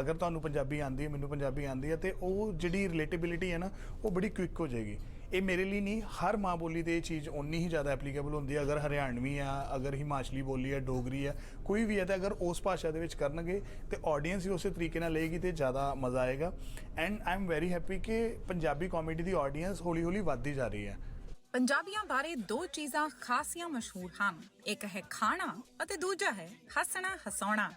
ਅਗਰ ਤੁਹਾਨੂੰ ਪੰਜਾਬੀ ਆਂਦੀ ਹੈ, ਮੈਨੂੰ ਪੰਜਾਬੀ ਆਂਦੀ ਹੈ ਤੇ ਉਹ ਜਿਹੜੀ ਰਿਲੇਟੇਬਿਲਿਟੀ ਹੈ ਨਾ, ਉਹ ਬੜੀ ਕੁਇਕ ਹੋ ਜਾਏਗੀ। ਇਹ ਮੇਰੇ ਲਈ ਨਹੀਂ, ਹਰ ਮਾਂ ਬੋਲੀ ਦੇ ਇਹ ਚੀਜ਼ ਉਨੀ ਹੀ ਜ਼ਿਆਦਾ ਐਪਲੀਕੇਬਲ ਹੁੰਦੀ ਹੈ। ਅਗਰ ਹਰਿਆਣਵੀ ਆ, ਅਗਰ ਹਿਮਾਚਲੀ ਬੋਲੀ ਆ, ਡੋਗਰੀ ਆ, ਕੋਈ ਵੀ ਹੈ ਤਾਂ ਅਗਰ ਉਸ ਭਾਸ਼ਾ ਦੇ ਵਿੱਚ ਕਰਨਗੇ ਤੇ ਆਡੀਅנס ਵੀ ਉਸੇ ਤਰੀਕੇ ਨਾਲ ਲਏਗੀ ਤੇ ਜ਼ਿਆਦਾ ਮਜ਼ਾ ਆਏਗਾ। And I am very happy ਕਿ ਪੰਜਾਬੀ ਕਾਮੇਡੀ ਦੀ ਆਡੀਅנס ਹੌਲੀ-ਹੌਲੀ ਵੱਧਦੀ ਜਾ ਰਹੀ ਹੈ। ਪੰਜਾਬੀਆਂ ਬਾਰੇ ਦੋ ਚੀਜ਼ਾਂ ਖਾਸੀਆਂ ਮਸ਼ਹੂਰ ਹਨ। ਇੱਕ ਹੈ ਖਾਣਾ ਅਤੇ ਦੂਜਾ ਹੈ ਹੱਸਣਾ ਹਸਾਉਣਾ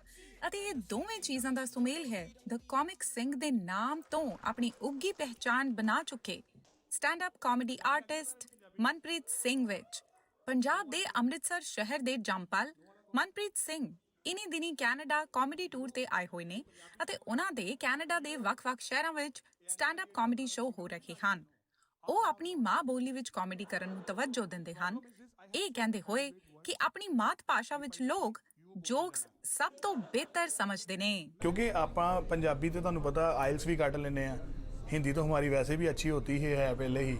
ਅਤੇ ਇਹ ਦੋਵੇਂ ਚੀਜ਼ਾਂ ਦਾ ਸੁਮੇਲ ਹੈ। ਦ ਕਾਮਿਕ ਸਿੰਘ ਦੇ ਨਾਮ ਤੋਂ ਆਪਣੀ ਉੱਗੀ ਪਹਿਚਾਨ ਬਣਾ ਚੁੱਕੇ stand up comedy artist Manpreet Singh ਵਿੱਚ। ਪੰਜਾਬ ਦੇ ਅੰਮ੍ਰਿਤਸਰ ਸ਼ਹਿਰ ਦੇ ਜੰਪਲ ਮਨਪ੍ਰੀਤ ਸਿੰਘ ਇਨੀ ਦਿਨੀ ਕੈਨੇਡਾ ਕਾਮੇਡੀ ਟੂਰ ਤੇ ਆਏ ਹੋਏ ਨੇ ਅਤੇ ਉਹਨਾਂ ਦੇ ਕੈਨੇਡਾ ਦੇ ਵੱਖ-ਵੱਖ ਸ਼ਹਿਰਾਂ ਵਿੱਚ ਸਟੈਂਡ ਅਪ ਕਾਮੇਡੀ ਸ਼ੋਅ ਹੋ ਰਹੇ ਹਨ। ਉਹ ਆਪਣੀ ਮਾਂ ਬੋਲੀ ਵਿੱਚ ਕਾਮੇਡੀ ਕਰਨ ਨੂੰ ਤਵੱਜੋ ਦਿੰਦੇ ਹਨ। ਇਹ ਕਹਿੰਦੇ ਹੋਏ ਕਿ ਆਪਣੀ ਮਾਤ ਭਾਸ਼ਾ ਵਿੱਚ ਲੋਕ ਜੋਕਸ ਸਭ ਤੋਂ ਬਿਹਤਰ ਸਮਝਦੇ ਨੇ क्योंकि ਆਪਾਂ ਪੰਜਾਬੀ ਤੇ ਤੁਹਾਨੂੰ ਪਤਾ ਆਇਲਸ ਵੀ ਕੱਢ ਲੈਨੇ ਆ ਹਿੰਦੀ ਤਾਂ ਹਮਾਰੀ ਵੈਸੇ ਵੀ ਅੱਛੀ ਹੋਤੀ ਹੀ ਹੈ ਪਹਿਲੇ ਹੀ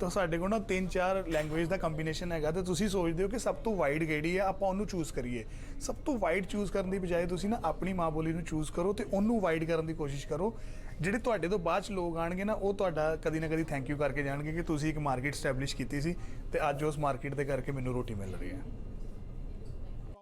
ਤਾਂ ਸਾਡੇ ਕੋਲ ਨਾ ਤਿੰਨ ਚਾਰ ਲੈਂਗੁਏਜ ਦਾ ਕੰਬੀਨੇਸ਼ਨ ਹੈਗਾ ਤੇ ਤੁਸੀਂ ਸੋਚਦੇ ਹੋ ਕਿ ਸਭ ਤੋਂ ਵਾਈਡ ਕਿਹੜੀ ਹੈ ਆਪਾਂ ਉਹਨੂੰ ਚੂਜ਼ ਕਰੀਏ ਸਭ ਤੋਂ ਵਾਈਡ ਚੂਜ਼ ਕਰਨ ਦੀ ਬਜਾਏ ਤੁਸੀਂ ਨਾ ਆਪਣੀ ਮਾਂ ਬੋਲੀ ਨੂੰ ਚੂਜ਼ ਕਰੋ ਤੇ ਉਹਨੂੰ ਵਾਈਡ ਕਰਨ ਦੀ ਕੋਸ਼ਿਸ਼ ਕਰੋ ਜਿਹੜੇ ਤੁਹਾਡੇ ਤੋਂ ਬਾਅਦ ਚ ਲੋਕ ਆਣਗੇ ਨਾ ਉਹ ਤੁਹਾਡਾ ਕਦੀ ਨਾ ਕਦੀ ਥੈਂਕ ਯੂ ਕਰਕੇ ਜਾਣਗੇ ਕਿ ਤੁਸੀਂ ਇੱਕ ਮਾਰਕੀਟ ਸਟੈਬਲਿਸ਼ ਕੀਤੀ ਸੀ ਤੇ ਅੱਜ ਉਸ ਮਾਰਕੀਟ ਦੇ ਕਰਕੇ ਮੈਨੂੰ ਰੋਟੀ ਮਿਲ ਰਹੀ ਹੈ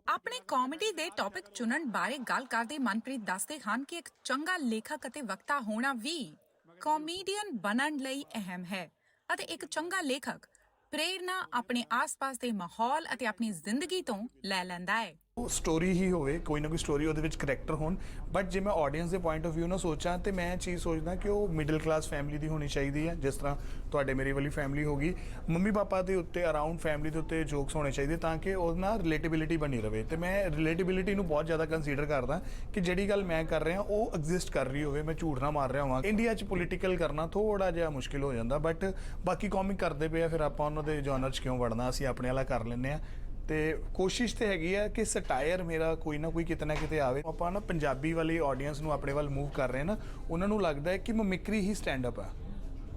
ਆਪਣੇ ਕਾਮੇਡੀ ਦੇ ਟੌਪਿਕ ਚੁਣਨ ਬਾਰੇ ਗੱਲ ਕਰਦੇ ਮਨਪ੍ਰੀਤ ਦੱਸਦੇ ਹਨ ਕਿ ਇੱਕ ਚੰਗਾ ਲੇਖਕ ਅਤੇ ਵਕਤਾ ਹੋਣਾ ਵੀ ਕਾਮੇਡੀਅਨ ਬਣਨ ਲਈ ਅਹਿਮ ਹੈ ਅਤੇ ਇੱਕ ਚੰਗਾ ਲੇਖਕ ਪ੍ਰੇਰਨਾ ਆਪਣੇ ਆਸ-ਪਾਸ ਦੇ ਮਾਹੌਲ ਅਤੇ ਆਪਣੀ ਜ਼ਿੰਦਗੀ ਤੋਂ ਲੈ ਲੈਂਦਾ ਹੈ। ਸਟੋਰੀ ਹੀ ਹੋਵੇ, ਕੋਈ ਨਾ ਕੋਈ ਸਟੋਰੀ ਉਹਦੇ ਵਿੱਚ ਕਰੈਕਟਰ ਹੋਣ। ਬਟ ਜੇ ਮੈਂ ਆਡੀਅנס ਦੇ ਪੁਆਇੰਟ ਆਫ View ਨਾਲ ਸੋਚਾਂ, ਤੇ ਮੈਂ ਇਹ ਚੀਜ਼ ਸੋਚਦਾ ਕਿ ਉਹ ਮਿਡਲ ਕਲਾਸ ਫੈਮਿਲੀ ਦੀ ਹੋਣੀ ਚਾਹੀਦੀ ਹੈ, ਜਿਸ ਤਰ੍ਹਾਂ ਤੁਹਾਡੇ ਮੇਰੀ ਵਾਲੀ ਫੈਮਿਲੀ ਹੋਗੀ ਮੰਮੀ ਪਾਪਾ ਦੇ ਉੱਤੇ ਅਰਾਊਂਡ ਫੈਮਿਲੀ ਦੇ ਉੱਤੇ ਜੋਕਸ ਹੋਣੇ ਚਾਹੀਦੇ, ਤਾਂ ਕਿ ਉਹਦੇ ਨਾਲ ਰਿਲੇਟੇਬਿਲਿਟੀ ਬਣੀ ਰਵੇ। ਤੇ ਮੈਂ ਰਿਲੇਟੇਬਿਲਿਟੀ ਨੂੰ ਬਹੁਤ ਜ਼ਿਆਦਾ ਕੰਸੀਡਰ ਕਰਦਾ ਕਿ ਜਿਹੜੀ ਗੱਲ ਮੈਂ ਕਰ ਰਿਹਾ, ਉਹ ਐਗਜ਼ਿਸਟ ਕਰ ਰਹੀ ਹੋਵੇ, ਮੈਂ ਝੂਠ ਨਾ ਮਾਰ ਰਿਹਾ ਹਾਂ ਇੰਡੀਆ 'ਚ ਪੋਲੀਟੀਕਲ ਕਰਨਾ ਥੋੜਾ ਜਿਹਾ ਮੁਸ਼ਕਿਲ ਹੋ ਜਾਂਦਾ ਬਟ ਬਾਕੀ ਕਾਮਿਕ ਕਰਦੇ ਪਏ ਆ, ਫਿਰ ਆਪਾਂ ਉਹਨਾਂ ਦੇ ਜਨਰ 'ਚ ਕਿਉਂ ਵੜਨਾ? ਅਸੀਂ ਆਪਣੇ ਵਾਲਾ ਕਰ ਲੈਂਦੇ ਆ। ਤੇ ਕੋਸ਼ਿਸ਼ ਤੇ ਹੈਗੀ ਆ ਕਿ ਸਟਾਇਰ ਮੇਰਾ ਕੋਈ ਨਾ ਕੋਈ ਕਿਤੇ ਨਾ ਕਿਤੇ ਆਵੇ। ਆਪਾਂ ਨਾ ਪੰਜਾਬੀ ਵਾਲੀ ਆਡੀਅנס ਨੂੰ ਆਪਣੇ ਵੱਲ ਮੂਵ ਕਰ ਰਹੇ ਹਾਂ ਨਾ, ਉਹਨਾਂ ਨੂੰ ਲੱਗਦਾ ਹੈ ਕਿ ਮਿਮਿਕਰੀ ਹੀ ਸਟੈਂਡ ਅਪ ਆ।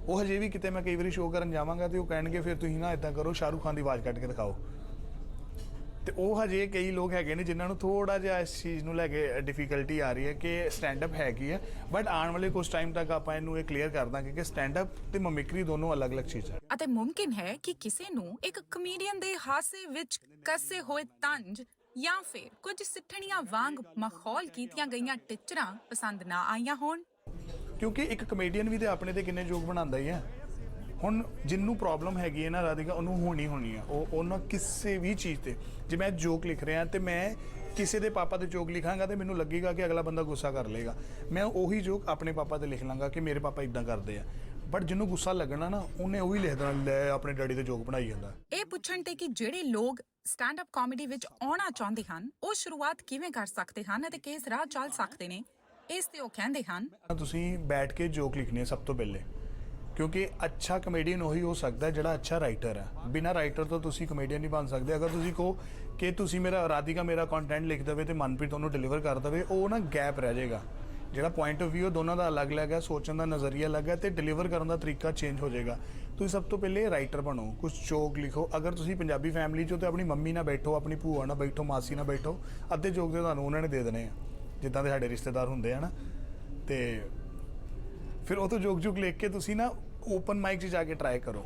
ਉਹ ਹਜੇ ਵੀ ਕਿਤੇ ਮੈਂ ਕਈ ਵਾਰੀ ਸ਼ੋਅ ਕਰਨ ਜਾਵਾਂਗਾ ਤੇ ਉਹ ਕਹਿਣਗੇ, ਫਿਰ ਤੁਸੀਂ ਨਾ ਇਦਾਂ ਕਰੋ, ਸ਼ਾਹਰੁਖ ਖਾਨ ਦੀ ਆਵਾਜ਼ ਕੱਢ ਕੇ ਦਿਖਾਓ। ਤੇ ਉਹ ਹਜੇ ਕਈ ਲੋਕ ਹੈਗੇ ਨੇ ਜਿਨ੍ਹਾਂ ਨੂੰ ਥੋੜਾ ਜਿਹਾ ਇਸ ਚੀਜ਼ ਨੂੰ ਲੈ ਕੇ ਡਿਫਿਕਲਟੀ ਆ ਰਹੀ ਹੈ ਕਿ ਸਟੈਂਡ ਅਪ ਹੈਗੀ ਹੈ। ਬਟ ਆਉਣ ਵਾਲੇ ਕੁਝ ਟਾਈਮ ਤੱਕ ਆਪਾਂ ਇਹਨੂੰ ਇਹ ਕਲੀਅਰ ਕਰ ਦਾਂਗੇ ਕਿ ਸਟੈਂਡ ਅਪ ਤੇ ਮਿਮਿਕਰੀ ਦੋਨੋਂ ਅਲੱਗ-ਅਲੱਗ ਚੀਜ਼ਾਂ ਹੈ ਅਤੇ ਮੁਮਕਿਨ ਹੈ ਕਿ ਕਿਸੇ ਨੂੰ ਇੱਕ ਕਮੇਡੀਅਨ ਦੇ ਹਾਸੇ ਵਿੱਚ ਕੱਸੇ ਹੋਏ ਤੰਜ ਜਾਂ ਫਿਰ ਕੁਝ ਸਿੱਠਣੀਆਂ ਵਾਂਗ ਮਖੌਲ ਕੀਤੀਆਂ ਗਈਆਂ ਟਿਚਰਾਂ ਪਸੰਦ ਨਾ ਆਈਆਂ ਹੋਣ। ਕਿਉਂਕਿ ਇੱਕ ਕਮੇਡੀਅਨ ਵੀ ਤੇ ਆਪਣੇ ਤੇ ਕਿੰਨੇ ਜੋਕ ਬਣਾਉਂਦਾ ਹੀ ਹੈ। ਹੁਣ ਜਿੰਨੂੰ ਪ੍ਰੋਬਲਮ ਹੈਗੀ ਹੈ ਨਾ ਰਾਧਿਕਾ ਉਹਨੂੰ ਹੋਣੀ ਹੋਣੀ ਹੈ ਉਹ ਉਹਨਾਂ ਕਿਸੇ ਵੀ ਚੀਜ਼ ਤੇ। ਜੇ ਮੈਂ ਜੋਕ ਲਿਖ ਰਿਹਾ ਤੇ ਮੈਂ ਕਿਸੇ ਦੇ ਪਾਪਾ ਤੇ ਜੋਕ ਲਿਖਾਂਗਾ ਤੇ ਮੈਨੂੰ ਲੱਗੇਗਾ ਕਿ ਅਗਲਾ ਬੰਦਾ ਗੁੱਸਾ ਕਰ ਲੇਗਾ ਮੈਂ ਉਹੀ ਜੋਕ ਆਪਣੇ ਪਾਪਾ ਤੇ ਲਿਖ ਲਾਂਗਾ ਕਿ ਮੇਰੇ ਪਾਪਾ ਇਦਾਂ ਕਰਦੇ ਆ। ਬਟ ਜਿਹਨੂੰ ਗੁੱਸਾ ਲੱਗਣਾ ਨਾ ਉਹਨੇ ਉਹੀ ਲਿਖ ਦੇਣਾ ਲੈ ਆਪਣੇ ਡੈਡੀ ਤੇ ਜੋਕ ਬਣਾਈ ਜਾਂਦਾ। ਇਹ ਪੁੱਛਣ ਤੇ ਕਿ ਜਿਹੜੇ ਲੋਕ ਸਟੈਂਡ ਅਪ ਕਾਮੇਡੀ ਵਿੱਚ ਆਉਣਾ ਚਾਹੁੰਦੇ ਹਨ ਉਹ ਸ਼ੁਰੂਆਤ ਕਿਵੇਂ ਕਰ ਸਕਦੇ ਹਨ ਅਤੇ ਕਿਸ ਰਾਹ ਚੱਲ ਸਕਦੇ ਨੇ ਇਸ ਤੇ ਉਹ ਕਹਿੰਦੇ ਹਨ ਤੁਸੀਂ ਬੈਠ ਕੇ ਜੋਕ ਲਿਖਣੇ ਸਭ ਤੋਂ ਪਹਿਲੇ। ਕਿਉਂਕਿ ਅੱਛਾ ਕਮੇਡੀਅਨ ਉਹੀ ਹੋ ਸਕਦਾ ਜਿਹੜਾ ਅੱਛਾ ਰਾਈਟਰ ਹੈ। ਬਿਨਾ ਰਾਈਟਰ ਤੋਂ ਤੁਸੀਂ ਕਮੇਡੀਅਨ ਨਹੀਂ ਬਣ ਸਕਦੇ। ਅਗਰ ਤੁਸੀਂ ਕਹੋ ਕਿ ਤੁਸੀਂ ਮੇਰਾ ਰਾਧਿਕਾ ਮੇਰਾ ਕੰਟੈਂਟ ਲਿਖ ਦੇਵੇ ਤੇ ਮਨਪ੍ਰੀਤ ਉਹਨੂੰ ਡਿਲੀਵਰ ਕਰ ਦੇਵੇ, ਉਹ ਨਾ ਗੈਪ ਰਹਿ ਜਾਏਗਾ। ਜਿਹੜਾ ਪੁਆਇੰਟ ਆਫ View ਦੋਨਾਂ ਦਾ ਅਲੱਗ-ਅਲੱਗ ਹੈ, ਸੋਚਣ ਦਾ ਨਜ਼ਰੀਆ ਅਲੱਗ ਹੈ ਤੇ ਡਿਲੀਵਰ ਕਰਨ ਦਾ ਤਰੀਕਾ ਚੇਂਜ ਹੋ ਜਾਏਗਾ। ਤੁਸੀਂ ਸਭ ਤੋਂ ਪਹਿਲੇ ਰਾਈਟਰ ਬਣੋ, ਕੁਝ ਜੋਕ ਲਿਖੋ। ਅਗਰ ਤੁਸੀਂ ਪੰਜਾਬੀ ਫੈਮਿਲੀ ਚੋਂ ਤੇ ਆਪਣੀ ਮੰਮੀ ਨਾਲ ਬੈਠੋ, ਆਪਣੀ ਭੂਆ ਨਾਲ ਬੈਠੋ, ਮਾਸੀ ਨਾਲ ਬੈਠੋ, ਅੱਧੇ ਜੋਕ ਤੇ ਤੁਹਾਨੂੰ ਉਹਨਾਂ ਨੇ ਦੇ ਦੇਣੇ ਆ, ਜਿੱਦਾਂ ਦੇ ਸਾਡੇ ਰਿਸ਼ਤੇਦਾਰ ਹੁੰਦੇ ਆ ਨਾ। ਤੇ ਫਿਰ ਉਹ ਤੋਂ ਜੋਕ ਜੋਕ ਲਿਖ ਕੇ ਤੁਸੀਂ ਨਾ ਓਪਨ ਮਾਈਕ 'ਚ ਜਾ ਕੇ ਟਰਾਈ ਕਰੋ।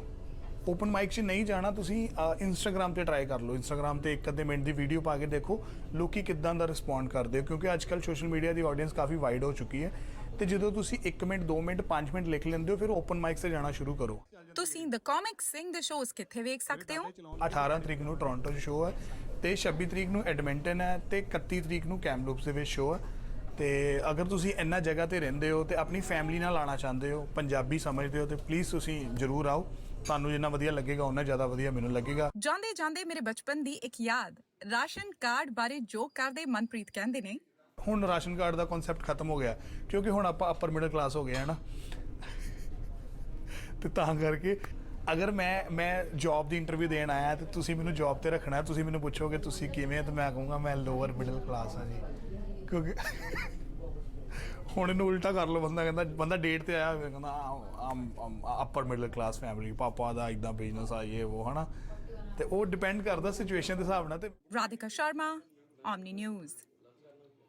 ਓਪਨ ਮਾਈਕ 'ਚ ਨਹੀਂ ਜਾਣਾ ਤੁਸੀਂ ਇੰਸਟਾਗ੍ਰam ਤੇ ਟਰਾਈ ਕਰ ਲਓ। ਇੰਸਟਾਗ੍ਰam ਤੇ ਇੱਕ ਅੱਧੇ ਮਿੰਟ ਦੀ ਵੀਡੀਓ ਪਾ ਕੇ ਦੇਖੋ ਲੋਕੀ ਕਿੱਦਾਂ ਦਾ ਰਿਸਪੌਂਡ ਕਰਦੇ ਹੋ ਕਿਉਂਕਿ ਅੱਜ ਕੱਲ੍ਹ ਸੋਸ਼ਲ ਮੀਡੀਆ ਦੀ ਆਡੀਅנס ਕਾਫੀ ਵਾਈਡ ਹੋ ਚੁੱਕੀ ਹੈ। ਤੇ ਜਦੋਂ ਤੁਸੀਂ 1 ਮਿੰਟ 2 ਮਿੰਟ 5 ਮਿੰਟ ਲਿਖ ਲੈਂਦੇ ਹੋ ਫਿਰ ਓਪਨ ਮਾਈਕ ਤੇ ਜਾਣਾ ਸ਼ੁਰੂ ਕਰੋ। ਤੁਸੀਂ ਦ ਕਾਮਿਕ ਸਿੰਘ ਦੇ ਸ਼ੋਜ਼ ਕਿੱਥੇ ਵੇਖ ਸਕਦੇ ਹੋ? 18 ਤਰੀਕ ਨੂੰ ਟੋਰਾਂਟੋ 'ਚ ਸ਼ੋਅ ਹੈ ਤੇ 26 ਤਰੀਕ ਨੂੰ ਐਡਮਿੰਟਨ ਹੈ ਤੇ 31 ਤਰੀਕ ਨੂੰ ਕੈਮਲੂਪਸ ਦੇ ਵਿੱਚ ਸ਼ੋਅ ਹੈ। ਤੇ ਅਗਰ ਤੁਸੀਂ ਇੰਨਾ ਜਗ੍ਹਾ ਤੇ ਰਹਿੰਦੇ ਹੋ ਤੇ ਆਪਣੀ ਫੈਮਿਲੀ ਨਾਲ ਆਉਣਾ ਚਾਹੁੰਦੇ ਹੋ ਪੰਜਾਬੀ ਸਮਝਦੇ ਹੋ ਤੇ ਪਲੀਜ਼ ਤੁਸੀਂ ਜਰੂਰ ਆਓ। ਤੁਹਾਨੂੰ ਜਿੰਨਾ ਵਧੀਆ ਲੱਗੇਗਾ ਉਹਨਾਂ ਜ਼ਿਆਦਾ ਵਧੀਆ ਮੈਨੂੰ ਲੱਗੇਗਾ। ਜਾਂਦੇ ਜਾਂਦੇ ਮੇਰੇ ਬਚਪਨ ਦੀ ਇੱਕ ਯਾਦ ਰਾਸ਼ਨ ਕਾਰਡ ਬਾਰੇ ਜੋਕ ਕਰਦੇ ਮਨਪ੍ਰੀਤ ਕਹਿੰਦੇ ਨੇ। ਹੁਣ ਰਾਸ਼ਨ ਕਾਰਡ ਦਾ ਕਨਸੈਪਟ ਖਤਮ ਹੋ ਗਿਆ ਕਿਉਂਕਿ ਹੁਣ ਆਪਾਂ ਅਪਰ ਮਿਡਲ ਕਲਾਸ ਹੋ ਗਏ ਹਾਂ ਨਾ। ਤੇ ਤਾਂ ਕਰਕੇ ਅਗਰ ਮੈਂ ਮੈਂ ਜੌਬ ਦੀ ਇੰਟਰਵਿਊ ਦੇਣ ਆਇਆ ਤੇ ਤੁਸੀਂ ਮੈਨੂੰ ਜੌਬ ਤੇ ਰੱਖਣਾ ਤੁਸੀਂ ਮੈਨੂੰ ਪੁੱਛੋਗੇ ਤੁਸੀਂ ਕਿਵੇਂ ਤੇ ਮੈਂ ਕਹੂੰਗਾ ਮੈਂ ਲੋਅਰ ਮਿਡਲ ਕਲਾਸ ਹਾਂ ਜੀ। ਕਿਉਂਕਿ ਹੁਣ ਇਹਨੂੰ ਉਲਟਾ ਕਰ ਲਓ, ਬੰਦਾ ਕਹਿੰਦਾ, ਬੰਦਾ ਡੇਟ ਤੇ ਆਇਆ ਹੋਵੇ, ਕਹਿੰਦਾ ਅਪਰ ਮਿਡਲ ਕਲਾਸ ਫੈਮਿਲੀ ਪਾਪਾ ਦਾ ਇਦਾਂ ਬਿਜ਼ਨਸ ਆ, ਇਹ, ਉਹ, ਹਨਾ? ਤੇ ਉਹ ਡਿਪੈਂਡ ਕਰਦਾ ਸਿਚੁਏਸ਼ਨ ਦੇ ਹਿਸਾਬ ਨਾਲ ਤੇ ਰਾਧਿਕਾ ਸ਼ਰਮਾ ਆਮਨੀ ਨਿਊਜ਼